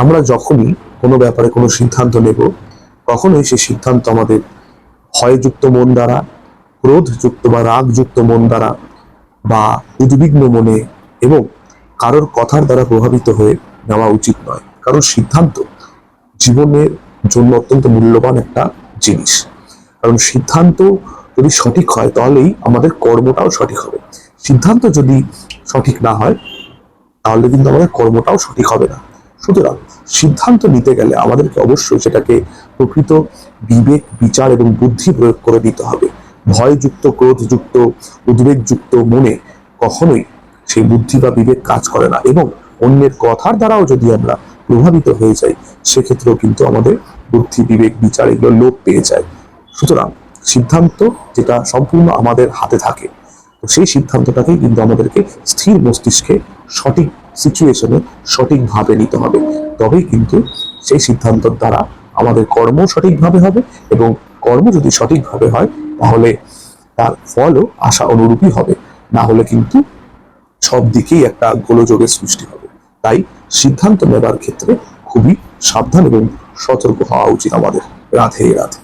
আমরা যখনই কোনো ব্যাপারে কোনো সিদ্ধান্ত নেব, কখনোই সেই সিদ্ধান্ত আমাদের ভয়যুক্ত মন দ্বারা, ক্রোধযুক্ত বা রাগযুক্ত মন দ্বারা বা উদ্বিগ্ন মনে এবং কারোর কথার দ্বারা প্রভাবিত হয়ে নেওয়া উচিত নয়। কারণ সিদ্ধান্ত জীবনের জন্য অত্যন্ত মূল্যবান একটা জিনিস। কারণ সিদ্ধান্ত যদি সঠিক হয়, তাহলেই আমাদের কর্মটাও সঠিক হবে। সিদ্ধান্ত যদি সঠিক না হয়, তাহলে কিন্তু আমাদের কর্মটাও সঠিক হবে না। সুতরাং সিদ্ধান্ত নিতে গেলে আমাদেরকে অবশ্যই সেটাকে প্রকৃত বিবেক, বিচার এবং বুদ্ধি প্রয়োগ করে দিতে হবে। ভয়যুক্ত, ক্রোধযুক্ত, উদ্বেগযুক্ত মনে কখনোই সেই বুদ্ধি বা বিবেক কাজ করে না এবং অন্যের কথার দ্বারাও যদি আমরা প্রভাবিত হয়ে যাই, সেক্ষেত্রেও কিন্তু আমাদের বুদ্ধি, বিবেক, বিচার এগুলো লোপ পেয়ে যায়। সুতরাং সিদ্ধান্ত যেটা সম্পূর্ণ আমাদের হাতে থাকে, তো সেই সিদ্ধান্তটাকেই কিন্তু আমাদেরকে স্থির মস্তিষ্কে সঠিক সিচুয়েশনে সঠিকভাবে নিতে হবে। তবেই কিন্তু সেই সিদ্ধান্তর দ্বারা আমাদের কর্ম সঠিকভাবে হবে এবং কর্ম যদি সঠিকভাবে হয়, তাহলে তার ফলও আশা অনুরূপই হবে। না হলে কিন্তু সব দিকেই একটা গোলযোগের সৃষ্টি হবে। তাই সিদ্ধান্ত নেবার ক্ষেত্রে খুবই সাবধান এবং সতর্ক হওয়া উচিত আমাদের। রাধে রাধে।